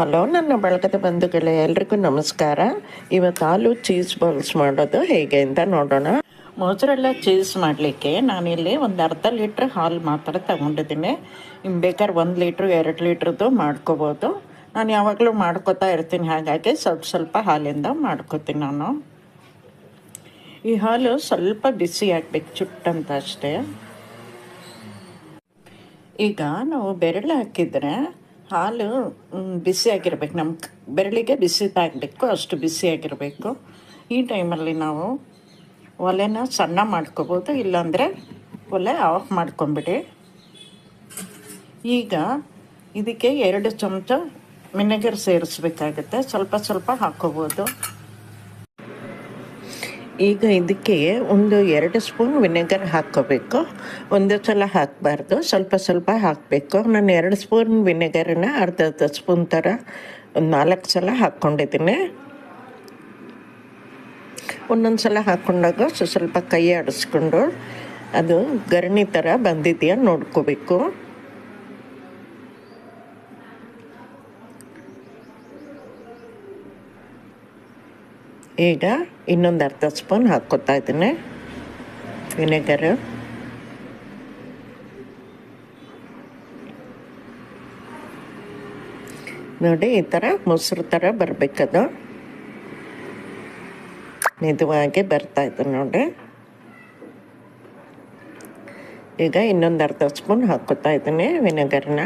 Hello, ನನ್ನ ಬಳಗದ ಬಂಧುಗಳೇ, ಎಲ್ರಿಗೂ ನಮಸ್ಕಾರ. ಇವತ್ತು ಹಾಲು ಚೀಸ್ ಬಾಲ್ಸ್ ಮಾಡೋದು ಹೇಗೆ ಅಂತ ನೋಡೋಣ. ಮೊಸರೆಲ್ಲ ಚೀಸ್ ಮಾಡಲಿಕ್ಕೆ ನಾನಿಲ್ಲಿ ಒಂದು ಅರ್ಧ ಲೀಟ್ರ್ ಹಾಲು ಮಾತ್ರ ತಗೊಂಡಿದ್ದೀನಿ. ಇನ್ನು ಬೇಕಾದ್ರೆ ಒಂದು ಲೀಟ್ರ್, ಎರಡು ಲೀಟ್ರದ್ದು ಮಾಡ್ಕೋಬೋದು. ನಾನು ಯಾವಾಗಲೂ ಮಾಡ್ಕೋತಾ ಇರ್ತೀನಿ, ಹಾಗಾಗಿ ಸ್ವಲ್ಪ ಸ್ವಲ್ಪ ಹಾಲಿಂದ ಮಾಡ್ಕೋತೀನಿ ನಾನು. ಈ ಹಾಲು ಸ್ವಲ್ಪ ಬಿಸಿ ಹಾಕ್ಬೇಕು ಚುಟ್ಟಂತ ಅಷ್ಟೇ. ಈಗ ನಾವು ಬೆರಳು ಹಾಕಿದರೆ ಹಾಲು ಬಿಸಿಯಾಗಿರಬೇಕು ನಮ್ಮ ಬೆರಳಿಗೆ ಬಿಸಿ ತಾಗಬೇಕು ಅಷ್ಟು ಬಿಸಿಯಾಗಿರಬೇಕು ಈ ಟೈಮಲ್ಲಿ ನಾವು ಒಲೆನ ಸಣ್ಣ ಮಾಡ್ಕೋಬೋದು, ಇಲ್ಲಾಂದರೆ ಒಲೆ ಆಫ್ ಮಾಡ್ಕೊಂಬಿಡಿ. ಈಗ ಇದಕ್ಕೆ ಎರಡು ಚಮಚ ವಿನೆಗರ್ ಸೇರಿಸ್ಬೇಕಾಗುತ್ತೆ. ಸ್ವಲ್ಪ ಸ್ವಲ್ಪ ಹಾಕೋಬೋದು. ಈಗ ಇದಕ್ಕೆ ಒಂದು ಎರಡು ಸ್ಪೂನ್ ವಿನೆಗರ್ ಹಾಕ್ಕೋಬೇಕು. ಒಂದು ಸಲ ಹಾಕಬಾರ್ದು. ಸ್ವಲ್ಪ ಸ್ವಲ್ಪ ಹಾಕಬೇಕು. ನಾನು ಎರಡು ಸ್ಪೂನ್ ವಿನೆಗರನ್ನ ಅರ್ಧ ಅರ್ಧ ಸ್ಪೂನ್ ಥರ ಒಂದು ನಾಲ್ಕು ಸಲ ಹಾಕ್ಕೊಂಡಿದ್ದೀನಿ. ಒಂದೊಂದು ಸಲ ಹಾಕ್ಕೊಂಡಾಗ ಸ್ವ- ಸ್ವಲ್ಪ ಕೈ ಆಡಿಸ್ಕೊಂಡು ಅದು ಗರಣಿ ಥರ ಬಂದಿದೆಯಾ ನೋಡ್ಕೋಬೇಕು. ಈಗ ಇನ್ನೊಂದು ಅರ್ಧ ಸ್ಪೂನ್ ಹಾಕ್ಕೊತಾ ಇದ್ದೀನಿ. ವಿನೆಗರ್. ನೋಡಿ, ಈ ಥರ ಮೊಸರು ಥರ ಬರಬೇಕದು. ಮೆದುವಾಗಿ ಬರ್ತಾ ಇದೆ ನೋಡಿ. ಈಗ ಇನ್ನೊಂದು ಅರ್ಧ ಸ್ಪೂನ್ ಹಾಕ್ಕೊತಾ ಇದ್ದೀನಿ ವಿನೆಗರ್ನ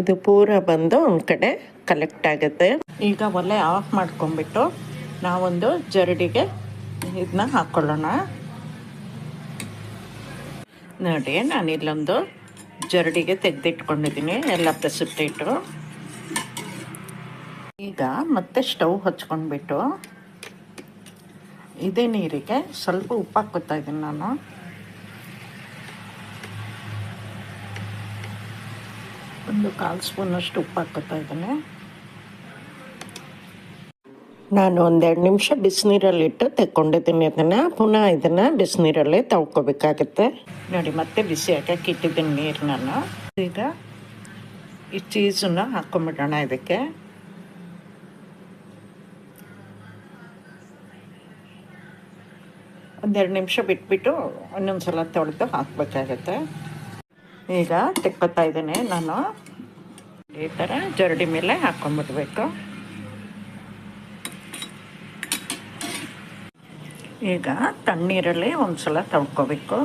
ಇದು ಪೂರ ಬಂದು ಒಂದು ಕಡೆ ಕಲೆಕ್ಟ್ ಆಗುತ್ತೆ. ಈಗ ಒಲೆ ಆಫ್ ಮಾಡ್ಕೊಂಡ್ಬಿಟ್ಟು ನಾವೊಂದು ಜರಡಿಗೆ ಇದನ್ನ ಹಾಕ್ಕೊಳ್ಳೋಣ ನೋಡಿ, ನಾನು ಇಲ್ಲೊಂದು ಜರಡಿಗೆ ತೆಗೆದಿಟ್ಕೊಂಡಿದ್ದೀನಿ, ಎಲ್ಲ ಪ್ರೆಸಿಪ್ಟೇಟು ಈಗ ಮತ್ತೆ ಸ್ಟವ್ ಹಚ್ಕೊಂಡ್ಬಿಟ್ಟು ಇದೇ ನೀರಿಗೆ ಸ್ವಲ್ಪ ಉಪ್ಪು ಹಾಕ್ಕೊತಾ ಇದ್ದೀನಿ ನಾನು. ಒಂದು ಕಾಲು ಸ್ಪೂನಷ್ಟು ಉಪ್ಪು ಹಾಕೋತಾ ಇದ್ದಾನೆ. ನಾನು ಒಂದೆರಡು ನಿಮಿಷ ಬಿಸಿನೀರಲ್ಲಿಟ್ಟು ತೆಕ್ಕೊಂಡಿದ್ದೀನಿ ಅದನ್ನು. ಪುನಃ ಇದನ್ನು ಬಿಸಿನೀರಲ್ಲೇ ತಳ್ಕೊಬೇಕಾಗತ್ತೆ ನೋಡಿ ಮತ್ತೆ ಬಿಸಿ ಹಾಕಕ್ಕೆ ಇಟ್ಟಿದ್ದೀನಿ ನೀರು ನಾನು ಈಗ ಈ ಚೀಸನ್ನ ಹಾಕ್ಕೊಂಬಿಡೋಣ ಇದಕ್ಕೆ. ಒಂದೆರಡು ನಿಮಿಷ ಬಿಟ್ಬಿಟ್ಟು ಇನ್ನೊಂದು ಸಲ ತೊಳೆದು ಹಾಕಬೇಕಾಗತ್ತೆ. ಈಗ ತೆಕ್ಕೊತಾ ಇದ್ದೀನಿ ನಾನು. ಈ ಥರ ಜರಡಿ ಮೇಲೆ ಹಾಕ್ಕೊಂಬಿಡ್ಬೇಕು ಈಗ ತಣ್ಣೀರಲ್ಲಿ ಒಂದು ಸಲ ತೊಳ್ಕೊಬೇಕು.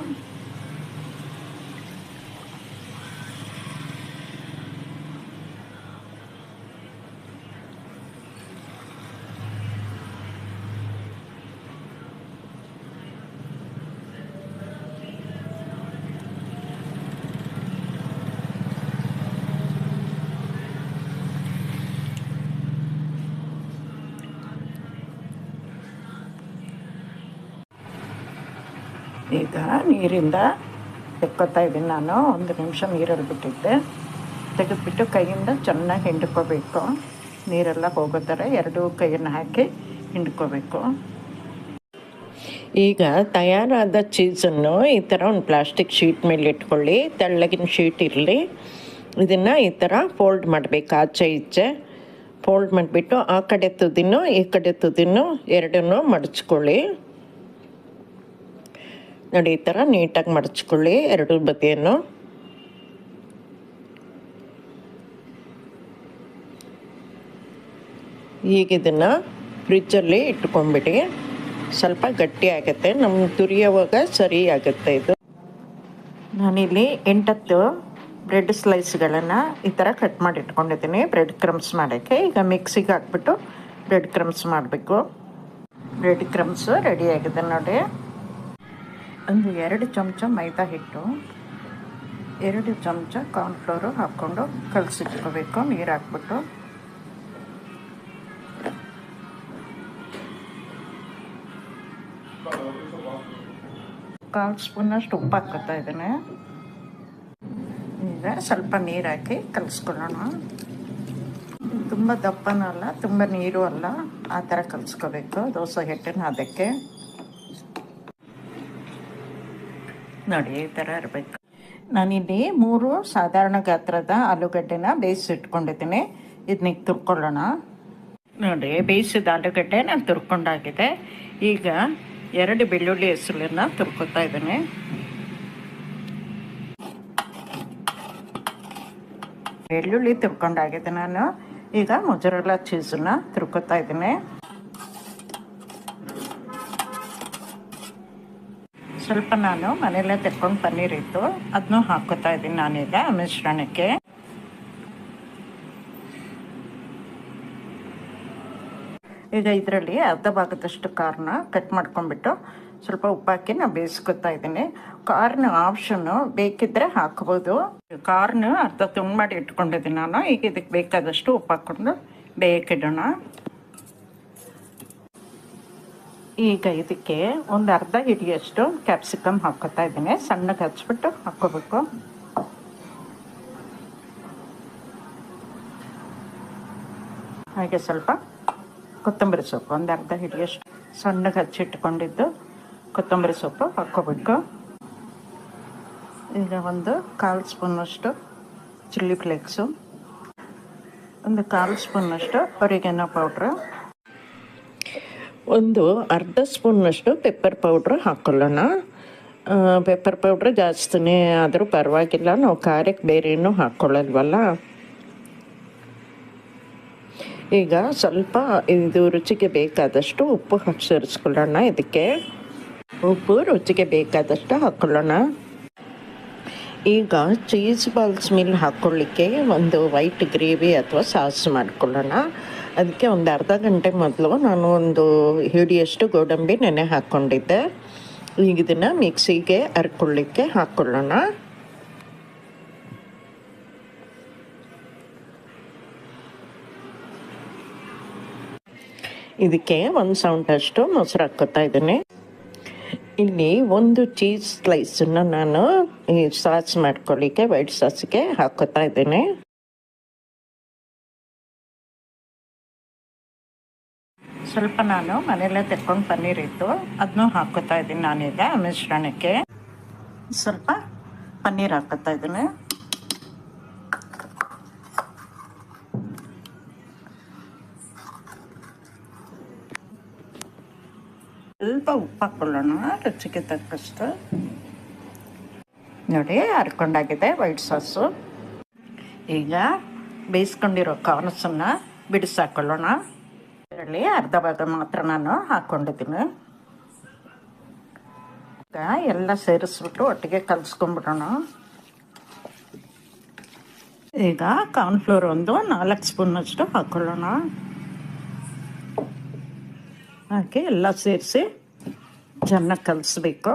ಈಗ ನೀರಿಂದ ತೆಕ್ಕೊತಾ ಇದ್ದೀನಿ ನಾನು ಒಂದು ನಿಮಿಷ ನೀರಲ್ಲಿ ಬಿಟ್ಟಿದ್ದೆ. ತೆಗೆದುಬಿಟ್ಟು ಕೈಯಿಂದ ಚೆನ್ನಾಗಿ ಹಿಂಡ್ಕೋಬೇಕು. ನೀರೆಲ್ಲ ಹೋಗೋ ಥರ ಎರಡೂ ಕೈಯನ್ನು ಹಾಕಿ ಹಿಂಡ್ಕೋಬೇಕು. ಈಗ ತಯಾರಾದ ಚೀಸನ್ನು ಈ ಥರ ಒಂದು ಪ್ಲಾಸ್ಟಿಕ್ ಶೀಟ್ ಮೇಲೆ ಇಟ್ಕೊಳ್ಳಿ. ತೆಳ್ಳಗಿನ ಶೀಟ್ ಇರಲಿ. ಇದನ್ನು ಈ ಥರ ಫೋಲ್ಡ್ ಮಾಡಬೇಕು ಆಚೆ ಈಚೆ. ಫೋಲ್ಡ್ ಮಾಡಿಬಿಟ್ಟು ಆ ಕಡೆ ತುದಿನೂ ಈ ಕಡೆ ತುದಿನೂ ಎರಡನ್ನೂ ಮಡಚ್ಕೊಳ್ಳಿ. ನೋಡಿ, ಈ ಥರ ನೀಟಾಗಿ ಮಡಚ್ಕೊಳ್ಳಿ ಎರಡು ಬದಿಯನ್ನು ಈಗ ಇದನ್ನು ಫ್ರಿಜ್ಜಲ್ಲಿ ಇಟ್ಕೊಂಡ್ಬಿಡಿ. ಸ್ವಲ್ಪ ಗಟ್ಟಿ ಆಗುತ್ತೆ. ನಮ್ಮ ತುರಿಯುವಾಗ ಸರಿ ಆಗುತ್ತೆ ಇದು. ನಾನಿಲ್ಲಿ ಎಂಟತ್ತು ಬ್ರೆಡ್ ಸ್ಲೈಸ್ಗಳನ್ನು ಈ ಥರ ಕಟ್ ಮಾಡಿ ಇಟ್ಕೊಂಡಿದ್ದೀನಿ. ಬ್ರೆಡ್ ಕ್ರಮ್ಸ್ ಮಾಡೋಕ್ಕೆ. ಈಗ ಮಿಕ್ಸಿಗೆ ಹಾಕ್ಬಿಟ್ಟು ಬ್ರೆಡ್ ಕ್ರಮ್ಸ್ ಮಾಡಬೇಕು. ಬ್ರೆಡ್ ಕ್ರಮ್ಸು ಆಗಿದೆ ನೋಡಿ. ಒಂದು ಎರಡು ಚಮಚ ಮೈದಾ ಹಿಟ್ಟು, ಎರಡು ಚಮಚ ಕಾರ್ನ್ಫ್ಲೋರು ಹಾಕ್ಕೊಂಡು ಕಲಸಿಟ್ಕೋಬೇಕು, ನೀರು ಹಾಕ್ಬಿಟ್ಟು. ಕಾಲು ಸ್ಪೂನಷ್ಟು ಉಪ್ಪು ಹಾಕ್ಕೊತಾ ಇದ್ದೇನೆ. ಈಗ ಸ್ವಲ್ಪ ನೀರು ಹಾಕಿ ಕಲಿಸ್ಕೊಳ್ಳೋಣ. ತುಂಬ ದಪ್ಪನೂ ಅಲ್ಲ, ತುಂಬ ನೀರು ಅಲ್ಲ, ಆ ಥರ ಕಲಿಸ್ಕೋಬೇಕು, ದೋಸೆ ಹಿಟ್ಟನ್ನು ಅದಕ್ಕೆ. ನೋಡಿ, ಈ ಥರ ಇರಬೇಕು. ನಾನಿಲ್ಲಿ ಮೂರು ಸಾಧಾರಣ ಗಾತ್ರದ ಆಲೂಗಡ್ಡೆನ ಬೇಯಿಸಿಟ್ಕೊಂಡಿದ್ದೀನಿ. ಇದನ್ನ ತುರ್ಕೊಳ್ಳೋಣ. ನೋಡಿ, ಬೇಯಿಸಿದ ಆಲೂಗಡ್ಡೆ ನಾನು ತುರ್ಕೊಂಡಾಗಿದೆ. ಈಗ ಎರಡು ಬೆಳ್ಳುಳ್ಳಿ ಹೆಸರನ್ನ ತುರ್ಕೊತಾ ಇದ್ದೀನಿ. ಬೆಳ್ಳುಳ್ಳಿ ತುರ್ಕೊಂಡಾಗಿದೆ ನಾನು. ಈಗ ಮೊಜರೆಲ್ಲ ಚೀಸನ್ನ ತುರ್ಕೊತಾ ಇದ್ದೀನಿ. ಸ್ವಲ್ಪ ನಾನು ಮನೆಯಲ್ಲೇ ತೆಕ್ಕೊಂಡು ಪನ್ನೀರ್ ಇತ್ತು. ಅದನ್ನು ಹಾಕೋತಾ ಇದ್ದೀನಿ ನಾನೀಗ ಮಿಶ್ರಣಕ್ಕೆ. ಈಗ ಇದರಲ್ಲಿ ಅರ್ಧ ಭಾಗದಷ್ಟು ಕಾರ್ನ ಕಟ್ ಮಾಡ್ಕೊಂಡ್ಬಿಟ್ಟು ಸ್ವಲ್ಪ ಉಪ್ಪಾಕಿ ನಾನು ಬೇಯಿಸ್ಕೊತಾ ಇದ್ದೀನಿ. ಕಾರ್ನ ಆಪ್ಷನ್ನು ಬೇಕಿದ್ರೆ ಹಾಕ್ಬೋದು. ಕಾರ್ನ ಅರ್ಧ ತುಂಡು ಮಾಡಿ ಇಟ್ಕೊಂಡಿದ್ದೀನಿ ನಾನು. ಈಗ ಇದಕ್ಕೆ ಬೇಕಾದಷ್ಟು ಉಪ್ಪು ಹಾಕ್ಕೊಂಡು ಬೇಯಕ್ಕಿಡೋಣ ಈಗ ಇದಕ್ಕೆ ಒಂದು ಅರ್ಧ ಹಿಡಿಯಷ್ಟು ಕ್ಯಾಪ್ಸಿಕಮ್ ಹಾಕೋತಾ ಇದ್ದೀನಿ. ಸಣ್ಣಗೆ ಹಚ್ಬಿಟ್ಟು ಹಾಕ್ಕೋಬೇಕು. ಹಾಗೆ ಸ್ವಲ್ಪ ಕೊತ್ತಂಬರಿ ಸೊಪ್ಪು, ಒಂದು ಅರ್ಧ ಹಿಡಿಯಷ್ಟು ಸಣ್ಣಗೆ ಹಚ್ಚಿಟ್ಕೊಂಡಿದ್ದು ಕೊತ್ತಂಬರಿ ಸೊಪ್ಪು ಹಾಕ್ಕೋಬೇಕು. ಈಗ ಒಂದು ಕಾಲು ಸ್ಪೂನಷ್ಟು ಚಿಲ್ಲಿ ಫ್ಲೇಕ್ಸು, ಒಂದು ಕಾಲು ಸ್ಪೂನಷ್ಟು ಒರಿಗೆನೋ ಪೌಡ್ರು ಒಂದು ಅರ್ಧ ಸ್ಪೂನ್ನಷ್ಟು ಪೆಪ್ಪರ್ ಪೌಡ್ರ್ ಹಾಕೊಳ್ಳೋಣ. ಪೆಪ್ಪರ್ ಪೌಡ್ರ್ ಜಾಸ್ತಿನೇ ಆದರೂ ಪರವಾಗಿಲ್ಲ. ನಾವು ಖಾರಕ್ಕೆ ಬೇರೇನೂ ಹಾಕ್ಕೊಳ್ಳಲ್ವಲ್ಲ ಈಗ ಸ್ವಲ್ಪ ಇದು ರುಚಿಗೆ ಬೇಕಾದಷ್ಟು ಉಪ್ಪು ಹಾಕಿ ಸೇರಿಸ್ಕೊಳ್ಳೋಣ ಇದಕ್ಕೆ. ಉಪ್ಪು ರುಚಿಗೆ ಬೇಕಾದಷ್ಟು ಹಾಕ್ಕೊಳ್ಳೋಣ ಈಗ ಚೀಸ್ ಬಾಲ್ಸ್ ಮೇಲೆ ಹಾಕ್ಕೊಳ್ಳಿಕ್ಕೆ ಒಂದು ವೈಟ್ ಗ್ರೇವಿ ಅಥವಾ ಸಾಸ್ ಮಾಡ್ಕೊಳ್ಳೋಣ. ಅದಕ್ಕೆ ಒಂದು ಅರ್ಧ ಗಂಟೆ ಮೊದಲು ನಾನು ಒಂದು ಹಿಡಿಯಷ್ಟು ಗೋಡಂಬಿ ನೆನೆ ಹಾಕ್ಕೊಂಡಿದ್ದೆ. ಈಗ ಇದನ್ನು ಮಿಕ್ಸಿಗೆ ಹರ್ಕೊಳ್ಳಿಕ್ಕೆ ಹಾಕ್ಕೊಳ್ಳೋಣ ಇದಕ್ಕೆ ಒಂದು ಸೌಂಡಷ್ಟು ಮೊಸರು ಹಾಕ್ಕೋತಾ ಇದ್ದೀನಿ. ಇಲ್ಲಿ ಒಂದು ಚೀಸ್ ಸ್ಲೈಸನ್ನು ನಾನು ಈ ಸಾಸ್ ಮಾಡ್ಕೊಳ್ಳಿಕ್ಕೆ, ವೈಟ್ ಸಾಸ್ಗೆ ಹಾಕೋತಾ ಇದ್ದೀನಿ. ಸ್ವಲ್ಪ ನಾನು ಮನೆಯಲ್ಲೇ ತೆಕ್ಕೊಂಡು ಪನ್ನೀರ್ ಇತ್ತು ಅದನ್ನು ಹಾಕೋತಾ ಇದ್ದೀನಿ ನಾನೀಗ ಮಿಶ್ರಣಕ್ಕೆ. ಸ್ವಲ್ಪ ಪನ್ನೀರ್ ಹಾಕೋತಾ ಇದ್ದೀನಿ. ಸ್ವಲ್ಪ ಉಪ್ಪು ಹಾಕೊಳ್ಳೋಣ ರುಚಿಗೆ ತಕ್ಕಷ್ಟು. ನೋಡಿ, ಹರ್ಕೊಂಡಾಗಿದೆ ವೈಟ್ ಸಾಸು. ಈಗ ಬೇಯಿಸ್ಕೊಂಡಿರೋ ಕಾರ್ನ್ಸನ್ನು ಬಿಡಿಸಾಕೊಳ್ಳೋಣ. ಇದರಲ್ಲಿ ಅರ್ಧ ಭಾಗ ಮಾತ್ರ ನಾನು ಹಾಕ್ಕೊಂಡಿದ್ದೀನಿ ಎಲ್ಲ ಸೇರಿಸ್ಬಿಟ್ಟು ಒಟ್ಟಿಗೆ ಕಲಿಸ್ಕೊಂಡ್ಬಿಡೋಣ ಈಗ ಕಾರ್ನ್ಫ್ಲೋರ್ ಒಂದು ನಾಲ್ಕು ಸ್ಪೂನಷ್ಟು ಹಾಕ್ಕೊಳ್ಳೋಣ ಹಾಕಿ ಎಲ್ಲ ಸೇರಿಸಿ ಚೆನ್ನಾಗಿ ಕಲಿಸ್ಬೇಕು.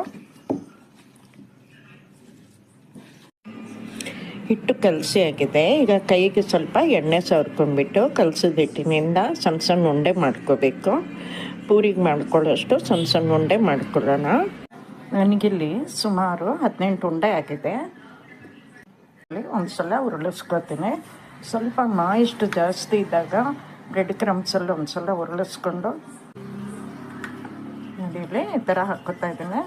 ಹಿಟ್ಟು ಕಲಸಿ ಆಗಿದೆ. ಈಗ ಕೈಗೆ ಸ್ವಲ್ಪ ಎಣ್ಣೆ ಸವರ್ಕೊಂಡ್ಬಿಟ್ಟು ಕಲಸಿದ ಹಿಟ್ಟಿನಿಂದ ಸಣ್ಣ ಸಣ್ಣ ಉಂಡೆ ಮಾಡ್ಕೋಬೇಕು. ಪೂರಿಗೆ ಮಾಡ್ಕೊಳ್ಳೋಷ್ಟು ಸಣ್ಣ ಸಣ್ಣ ಉಂಡೆ ಮಾಡ್ಕೊಳ್ಳೋಣ. ನನಗಿಲ್ಲಿ ಸುಮಾರು ಹದಿನೆಂಟು ಉಂಡೆ ಆಗಿದೆ. ಒಂದು ಸಲ ಉರುಳಿಸ್ಕೊತೀನಿ. ಸ್ವಲ್ಪ ಮಾಯಿಷ್ಟು ಜಾಸ್ತಿ ಇದ್ದಾಗ ಬ್ರೆಡ್ ಕ್ರಮ್ಸಲ್ಲಿ ಒಂದು ಸಲ ಉರುಳಿಸ್ಕೊಂಡು, ನೋಡಿ ಈ ಥರ ಹಾಕೋತಾ ಇದ್ದೀನಿ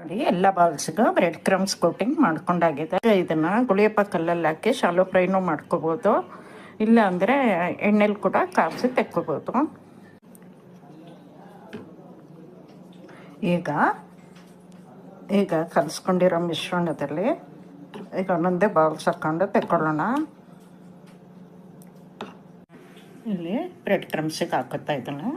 ನೋಡಿ ಎಲ್ಲ ಬಾಲ್ಸ್ಗೂ ಬ್ರೆಡ್ ಕ್ರಮ್ಸ್ ಕೋಟಿಂಗ್ ಮಾಡ್ಕೊಂಡಾಗಿದೆ. ಇದನ್ನು ಗುಳಿಯಪ್ಪ ಕಲ್ಲಲ್ಲಿ ಹಾಕಿ ಶಾಲೋ ಫ್ರೈನು ಮಾಡ್ಕೋಬೋದು. ಇಲ್ಲ ಅಂದರೆ ಎಣ್ಣೆಲಿ ಕೂಡ ಕಾಯಿಸಿ ತೆಕ್ಕೋಬೋದು. ಈಗ ಈಗ ಕಲಿಸ್ಕೊಂಡಿರೋ ಮಿಶ್ರಣದಲ್ಲಿ ಈಗ ಒಂದೊಂದೇ ಬಾಲ್ಸ್ ಹಾಕ್ಕೊಂಡು ತೆಕ್ಕೊಳ್ಳೋಣ. ಇಲ್ಲಿ ಬ್ರೆಡ್ ಕ್ರಮ್ಸಿಗೆ ಹಾಕುತ್ತಾ ಇದ್ದೀನಿ.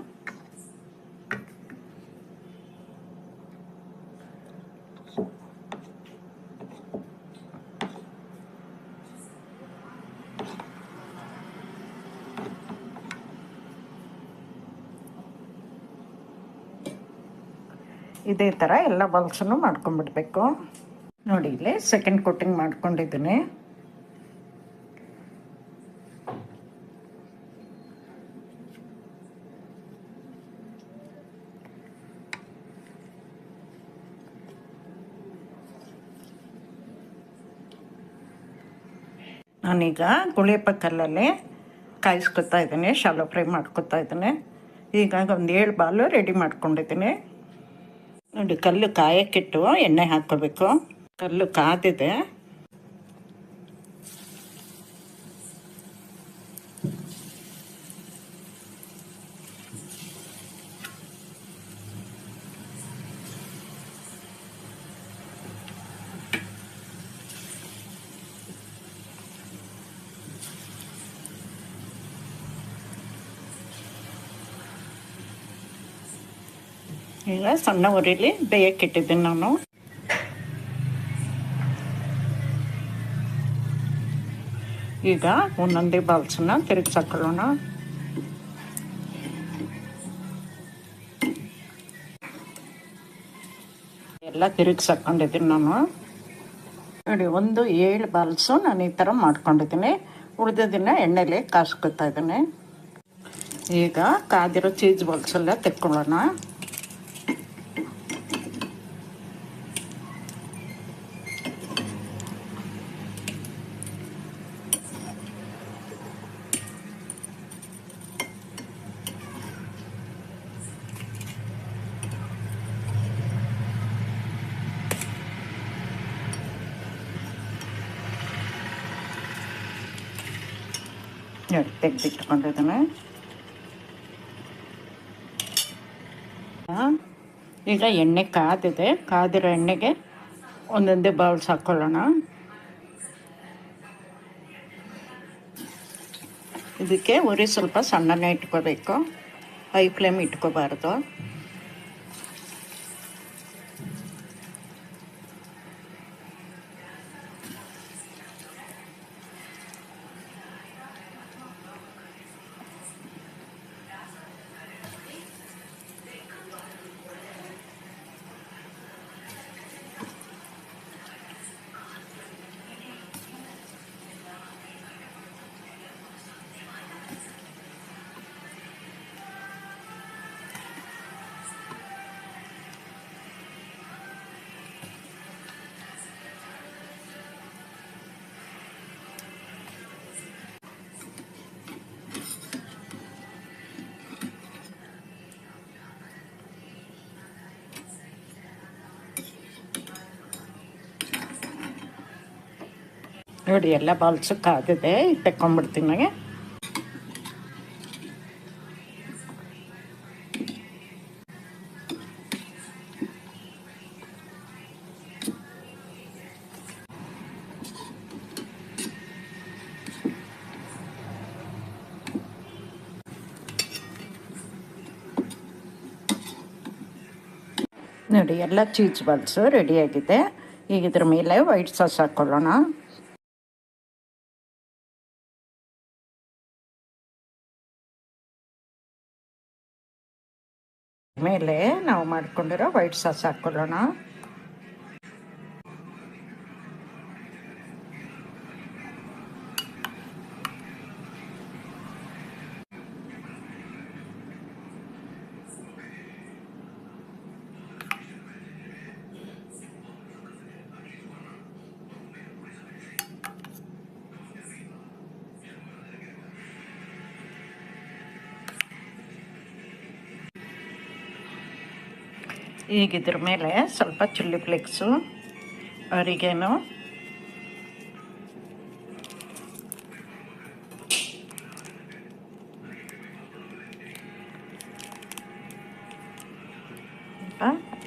ಇದೇ ಥರ ಎಲ್ಲ ಬಾಲ್ಸನ್ನು ಮಾಡ್ಕೊಂಡ್ಬಿಡ್ಬೇಕು. ನೋಡಿ ಇಲ್ಲಿ ಸೆಕೆಂಡ್ ಕೋಟಿಂಗ್ ಮಾಡ್ಕೊಂಡಿದ್ದೀನಿ. ನಾನೀಗ ಗುಳಿಯಪ್ಪ ಕಲ್ಲಲ್ಲಿ ಕಾಯಿಸ್ಕೊತಾ ಇದ್ದೀನಿ ಶಾಲೋ ಫ್ರೈ ಮಾಡ್ಕೊತಾ ಇದ್ದೀನಿ. ಈಗ ಒಂದು ಏಳು ಬಾಲು ರೆಡಿ ಮಾಡ್ಕೊಂಡಿದ್ದೀನಿ. ನೋಡಿ ಕಲ್ಲು ಕಾಯಕ್ಕಿಟ್ಟು ಎಣ್ಣೆ ಹಾಕ್ಕೋಬೇಕು ಕಲ್ಲು ಕಾದಿದೆ. ಈಗ ಸಣ್ಣ ಉರಿಲಿ ಬೇಯಕ್ಕಿಟ್ಟಿದ್ದೀನಿ ನಾನು. ಈಗ ಒಂದೊಂದೇ ಬಾಲ್ಸನ್ನ ತಿರುಗಿಸಾಕೊಳ್ಳೋಣ. ಎಲ್ಲ ತಿರುಗಿಸಾಕೊಂಡಿದ್ದೀನಿ ನಾನು. ನೋಡಿ, ಒಂದು ಏಳು ಬಾಲ್ಸು ನಾನು ಈ ಥರ ಮಾಡ್ಕೊಂಡಿದ್ದೀನಿ. ಉಳಿದಿದ್ದನ್ನ ಎಣ್ಣೆಲಿ ಕಾಸ್ಕೊತಾ ಇದ್ದೀನಿ. ಈಗ ಕಾದಿರೋ ಚೀಸ್ ಬಾಲ್ಸ್ ಎಲ್ಲ ತೆಕ್ಕೊಳ್ಳೋಣ. ನೋಡಿ ತೆಗೆದಿಟ್ಕೊಂಡಿದ್ದಾನೆ ಈಗ ಎಣ್ಣೆ ಕಾದಿದೆ ಕಾದಿರೋ ಎಣ್ಣೆಗೆ ಒಂದೊಂದೇ ಬೌಲ್ಸ್ ಹಾಕ್ಕೊಳ್ಳೋಣ ಇದಕ್ಕೆ ಉರಿ ಸ್ವಲ್ಪ ಸಣ್ಣನೇ ಇಟ್ಕೋಬೇಕು ಹೈ ಫ್ಲೇಮ್ ಇಟ್ಕೋಬಾರ್ದು ನೋಡಿ, ಎಲ್ಲ ಬಾಲ್ಸು ಆಗಿದೆ ತೆಕ್ಕೊಂಬಿಡ್ತೀನಿ ನನಗೆ ನೋಡಿ, ಎಲ್ಲ ಚೀಸ್ ಬಾಲ್ಸು ರೆಡಿಯಾಗಿದೆ ಈಗ ಇದ್ರ ಮೇಲೆ ವೈಟ್ ಸಾಸ್ ಹಾಕ್ಕೊಳ್ಳೋಣ ಮೇಲೆ ನಾವು ಮಾಡ್ಕೊಂಡಿರೋ ವೈಟ್ ಸಾಸ್ ಹಾಕ್ಕೊಳ್ಳೋಣ. ಈಗ ಇದ್ರ ಮೇಲೆ ಸ್ವಲ್ಪ chilli flakes oregano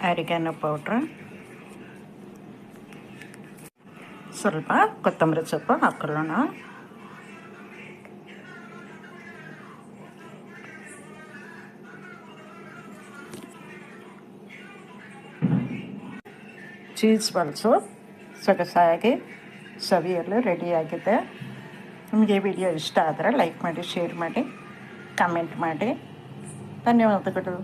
oregano powder ಸ್ವಲ್ಪ ಕೊತ್ತಂಬರಿ ಸೊಪ್ಪು ಹಾಕೊಳ್ಳೋಣ. ಚೀಸ್ ಬಲ್ಸು ಸೊಗಸಾಗಿ, ಸವಿಯಲು ರೆಡಿಯಾಗಿದೆ ನಿಮಗೆ ವಿಡಿಯೋ ಇಷ್ಟ ಆದರೆ ಲೈಕ್ ಮಾಡಿ ಶೇರ್ ಮಾಡಿ ಕಮೆಂಟ್ ಮಾಡಿ. ಧನ್ಯವಾದಗಳು.